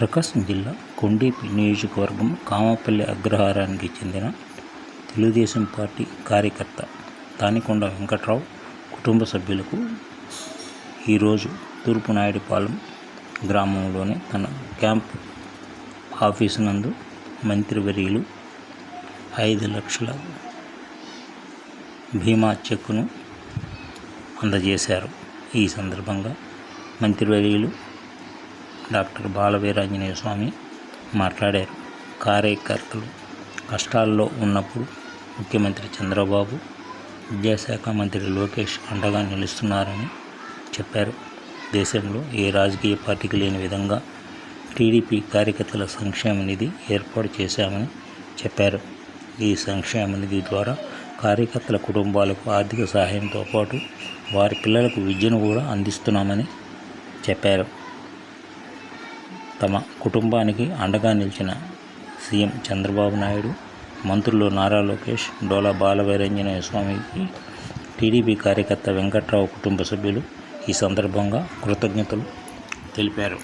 ప్రకాశం జిల్లా కొండేపి నియోజకవర్గం కామపల్లి అగ్రహారానికి చెందిన తెలుగుదేశం పార్టీ కార్యకర్త తానికొండ వెంకట్రావు కుటుంబ సభ్యులకు ఈరోజు తూర్పు నాయుడిపాలెం గ్రామంలోని తన క్యాంప్ ఆఫీసు నందు మంత్రివర్యులు ఐదు లక్షల బీమా చెక్కును అందజేశారు. ఈ సందర్భంగా మంత్రివర్యులు డాక్టర్ బాలవీరాంజనేయ స్వామి మాట్లాడారు. కార్యకర్తలు కష్టాల్లో ఉన్నప్పుడు ముఖ్యమంత్రి చంద్రబాబు విద్యాశాఖ మంత్రి లోకేష్ అండగా నిలుస్తున్నారని చెప్పారు. దేశంలో ఏ రాజకీయ పార్టీకి లేని విధంగా టీడీపీ కార్యకర్తల సంక్షేమ నిధి ఏర్పాటు చేశామని చెప్పారు. ఈ సంక్షేమ నిధి ద్వారా కార్యకర్తల కుటుంబాలకు ఆర్థిక సహాయంతో పాటు వారి పిల్లలకు విద్యను కూడా అందిస్తున్నామని చెప్పారు. తమ కుటుంబానికి అండగా నిలిచిన సీఎం చంద్రబాబు నాయుడు మంత్రులు నారా లోకేష్ డోలా బాలవైరంజనేయ స్వామికి టీడీపీ కార్యకర్త వెంకట్రావు కుటుంబ సభ్యులు ఈ సందర్భంగా కృతజ్ఞతలు తెలిపారు.